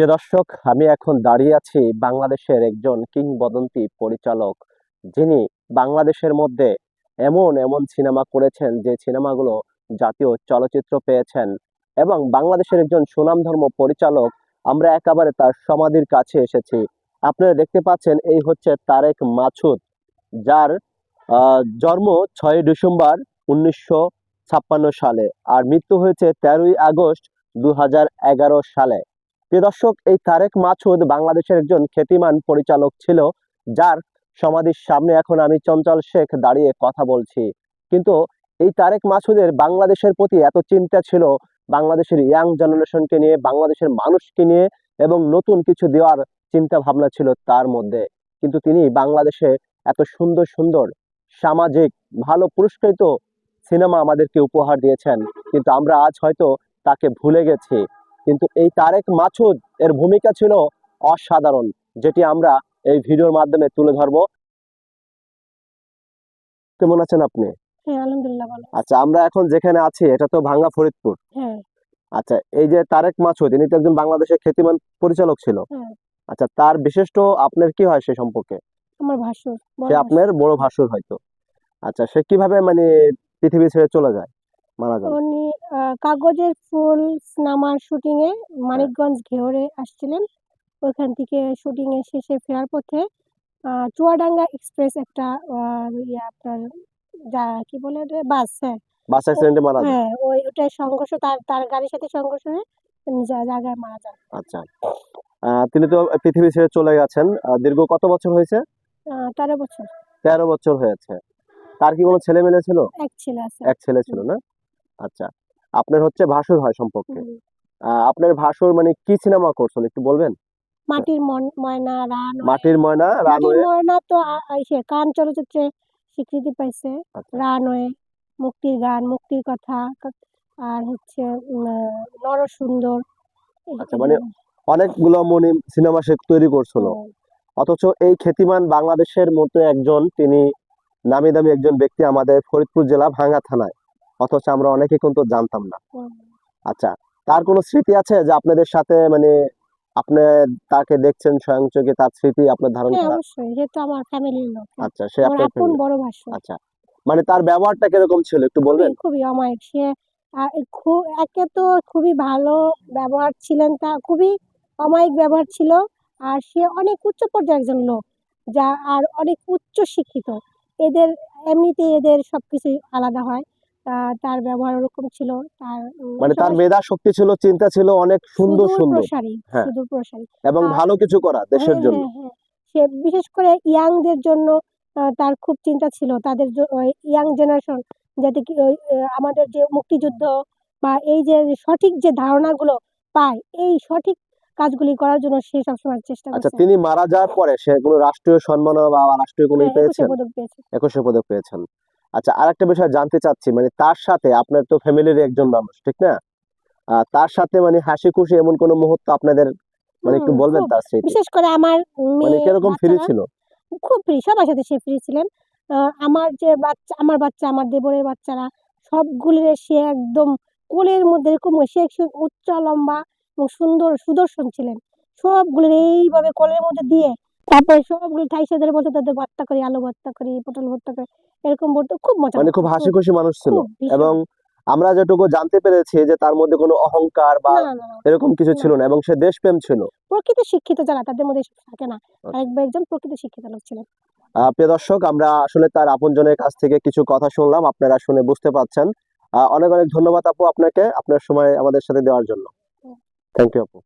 প্রিয় দর্শক, আমি এখন দাঁড়িয়ে আছি বাংলাদেশের একজন কিংবদন্তি পরিচালক, যিনি বাংলাদেশের মধ্যে এমন এমন সিনেমা করেছেন যে সিনেমাগুলো জাতীয় চলচ্চিত্র পেয়েছেন এবং বাংলাদেশের একজন সুনামধর্ম পরিচালক, আমরা একেবারে তার সমাধির কাছে এসেছি। আপনারা দেখতে পাচ্ছেন, এই হচ্ছে তারেক মাছুদ যার জন্ম ছয় ডিসেম্বর উনিশশো ছাপ্পান্ন সালে আর মৃত্যু হয়েছে তেরোই আগস্ট দু হাজার এগারো সালে। প্রিয় দর্শক, এই তারেক মাছুদ বাংলাদেশের একজন খ্যাতিমান পরিচালক ছিল, যার সমাধির সামনে এখন আমি চঞ্চল শেখ দাঁড়িয়ে কথা বলছি। কিন্তু এই তারেক মাছুদের বাংলাদেশের প্রতি এত চিন্তা ছিল, বাংলাদেশের ইয়াং জেনারেশনকে নিয়ে, বাংলাদেশের মানুষকে নিয়ে, এবং নতুন কিছু দেওয়ার চিন্তা ভাবনা ছিল তার মধ্যে। কিন্তু তিনি বাংলাদেশে এত সুন্দর সুন্দর, সামাজিক, ভালো, পুরস্কৃত সিনেমা আমাদেরকে উপহার দিয়েছেন। কিন্তু আমরা আজ হয়তো তাকে ভুলে গেছি। কিন্তু এই তারেক মাছুদ এর ভূমিকা ছিল অসাধারণ যেটি আমরা এই ভিডিওর মাধ্যমে তুলে ধরবো। কেমন আছেন আপনি? হ্যাঁ আচ্ছা আমরা এখন যেখানে আছি এটা তো ভাঙ্গা ফরিদপুর। হ্যাঁ। আচ্ছা এই যে তারেক মাছুদ ইনি তো একজন বাংলাদেশের খ্যাতিমান পরিচালক ছিল। হ্যাঁ। আচ্ছা তার বিশিষ্ট আপনার কি হয় সে সম্পর্কে? আমার ভাসুর সে আপনার বড় ভাসুর হয়তো। আচ্ছা সে কীভাবে মানে পৃথিবী ছেড়ে চলে যায়? মারা যায় উনি আহ, কাগজের ফুল সিনেমার শুটিং এ মানিকগঞ্জ ঘেওরে আসছিলেন। ওইখান থেকে শুটিং এ শেষে ফেরার পথে আহ, চুয়াডাঙ্গা এক্সপ্রেস একটা আহ, ইয়ে আপনার যা কি বলে ওটা? বাস হ্যাঁ। বাস অ্যাক্সিডেন্টে মারা যায়। হ্যাঁ ওই ওটাই সংঘর্ষ তার তার গাড়ির সাথে সংঘর্ষ হয়ে উনি জা- জায়গায় মারা যান আচ্ছা। আহ, তিনি তো পৃথিবী ছেড়ে চলে গেছেন। আহ, দীর্ঘ কত বছর হয়েছে? আহ, তেরো বছর। তেরো বছর হয়েছে। তার কি কোনো ছেলে মেয়ে ছিল? এক ছেলে আছে। এক ছেলে ছিল না? আচ্ছা আপনার হচ্ছে ভাসুর হয় সম্পর্কে। আহ, আপনার ভাসুর মানে কি সিনেমা করছেন একটু বলবেন? মাটির মন- ময়না রান মাটির ময়না মাটির রানওয়ে ময়না তো আ- আ- ইসে কান চলচ্চিত্রে স্বীকৃতি পাইছে। আচ্ছা। রানওয়ে মুক্তির গান মুক্তির কথা কা- আর হচ্ছে উম, আহ, নরসুন্দর। আচ্ছা, মানে। অনেকগুলো মনি সিনেমা সে তৈরি করছিল। অথচ এই খ্যাতিমান বাংলাদেশের মতো একজন তিনি নামি দামি একজন ব্যক্তি আমাদের ফরিদপুর জেলা ভাঙ্গা থানায়। অথচ আমরা অনেকে কিন্তু জানতাম না। আচ্ছা তার কোনো স্মৃতি আছে যে আপনাদের সাথে মানে আপনি তাকে দেখছেন স্বয়ং চোখে তার স্মৃতি আপনার ধারণ হ্যাঁ করা? অবশ্যই। সে তো আমার ফ্যামিলির লোক। আচ্ছা সে আপনার আপন বড় ভাসু। আচ্ছা মানে তার ব্যবহারটা কীরকম ছিল একটু বলবেন? খুবই অমায়িক। সে খুব একে তো খুবই ভালো ব্যবহার ছিলেন তা খুবই অমায়িক ব্যবহার ছিল। আর সে অনেক উচ্চ পর্যায়ের একজন লোক যা আর অনেক উচ্চ শিক্ষিত এদের এমনিতে এদের সবকিছু আলাদা হয়। তার ব্যবহার ওরকম ছিল তার মানে তার মেধা শক্তি ছিল চিন্তা ছিল অনেক সুন্দর সুন্দর। হ্যাঁ। এবং ভালো কিছু করা দেশের হ্যাঁ, জন্য। হ্যাঁ। সে বিশেষ করে ইয়াংদের জন্য তার খুব চিন্তা ছিল। তাদের ইয়াং জেনারেশন যাতে কি আমাদের যে মুক্তিযুদ্ধ বা এই যে সঠিক যে ধারণাগুলো পায় এই সঠিক কাজগুলি করার জন্য সে সবসময় চেষ্টা আচ্ছা করছে। তিনি মারা যাওয়ার পরে সে কোনো রাষ্ট্রীয় সম্মাননা বা রাষ্ট্রীয় কোনো পেয়েছেন? একুশে পদক পেয়েছেন। আচ্ছা আরেকটা বিষয় জানতে চাচ্ছি মানে তার সাথে আপনার তো ফ্যামিলির একজন মানুষ ঠিক না? তার সাথে মানে হাসি খুশি এমন কোনো মুহূর্ত আপনাদের মানে একটু বলবেন তার স্মৃতি? বিশেষ করে আমার মানে কীরকম ফ্রি ছিল? খুব ফ্রি সবার সাথে সে ফ্রি ছিলেন। আমার যে বাচ্চা আমার বাচ্চা আমার দেবরের বাচ্চারা সবগুলি সে একদম কোলের মধ্যে এরকম সে একটু উচ্চ লম্বা এবং সুন্দর সুদর্শন ছিলেন। সবগুলো এইভাবে কোলের মধ্যে দিয়ে তারপরে সবগুলো ঠাইসে ধরে বলতে তাদের ভর্তা করি আলু ভর্তা করি পটল ভর্তা করি এরকম বলতে খুব মজা মানে খুব হাসি খুশি মানুষ ছিল। এবং আমরা যেটুকু জানতে পেরেছি যে তার মধ্যে কোনো অহংকার বা। এরকম কিছু ছিল না এবং সে দেশপ্রেম ছিল। প্রকৃত শিক্ষিত যারা তাদের মধ্যে থাকে না। আচ্ছা। আরেকবার একজন প্রকৃত শিক্ষিত লোক ছিলেন। প্রিয় দর্শক আমরা আসলে তার আপনজনের কাছ থেকে কিছু কথা শুনলাম। আপনারা শুনে বুঝতে পাচ্ছেন আহ, অনেক অনেক ধন্যবাদ আপু আপনাকে আপনার সময় আমাদের সাথে দেওয়ার জন্য। থ্যাংক ইউ আপু.